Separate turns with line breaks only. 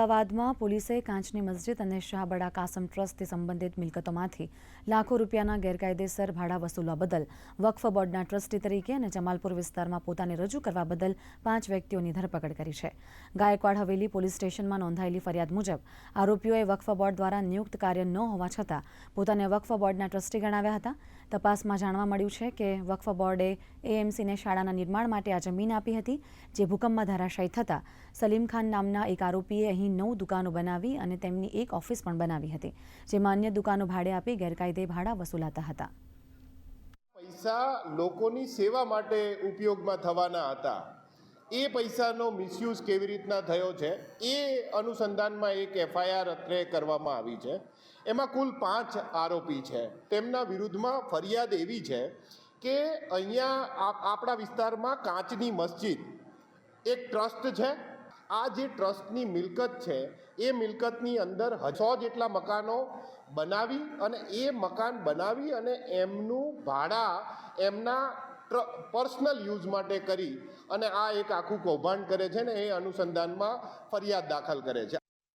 અમદાવાદમાં પોલીસે કાંચની મસ્જિદ અને શાહબડા કાસમ ટ્રસ્ટથી સંબંધિત મિલકતોમાંથી લાખો રૂપિયાના ગેરકાયદેસર ભાડા વસૂલવા બદલ વકફ બોર્ડના ટ્રસ્ટી તરીકે અને જમાલપુર વિસ્તારમાં પોતાને રજૂ કરવા બદલ પાંચ વ્યક્તિઓની ધરપકડ કરી છે. ગાયકવાડ હવેલી પોલીસ સ્ટેશનમાં નોંધાયેલી ફરિયાદ મુજબ આરોપીઓએ વકફ બોર્ડ દ્વારા નિયુક્ત કાર્ય ન હોવા છતાં પોતાને વકફ બોર્ડના ટ્રસ્ટી ગણાવ્યા હતા. તપાસમાં જાણવા મળ્યું છે કે વકફ બોર્ડે એએમસીને શાળાના નિર્માણ માટે આ જમીન આપી હતી, જે ભૂકંપમાં ધરાશાયી થતાં સલીમ ખાન નામના એક આરોપીએ અહીં નવ દુકાનો બનાવી અને તેમની એક ઓફિસ પણ બનાવી હતી, જેમાં અન્ય દુકાનો ભાડે આપી ગેરકાયદે ભાડા વસૂલાતા હતા.
પૈસા લોકોની સેવા માટે ઉપયોગમાં થવાના હતા. એ પૈસાનો મિસયુઝ કેવી રીતના થયો છે, એ અનુસંધાનમાં એક એફઆઈઆર અત્રે કરવામાં આવી છે. એમાં કુલ પાંચ આરોપી છે. તેમના વિરુદ્ધમાં ફરિયાદ એવી છે કે અહીંયા આપણા વિસ્તારમાં કાચની મસ્જિદ, એક ટ્રસ્ટ છે આ જે ટ્રસ્ટની મિલકત છે, એ મિલકતની અંદર હસો જેટલા મકાનો બનાવી અને એ મકાન બનાવી અને એમનું ભાડા એમના પર્સનલ યુઝ માટે કરી અને આ એક આખું કૌભાંડ કરે છે ને એ અનુસંધાનમાં ફરિયાદ દાખલ કરે છે.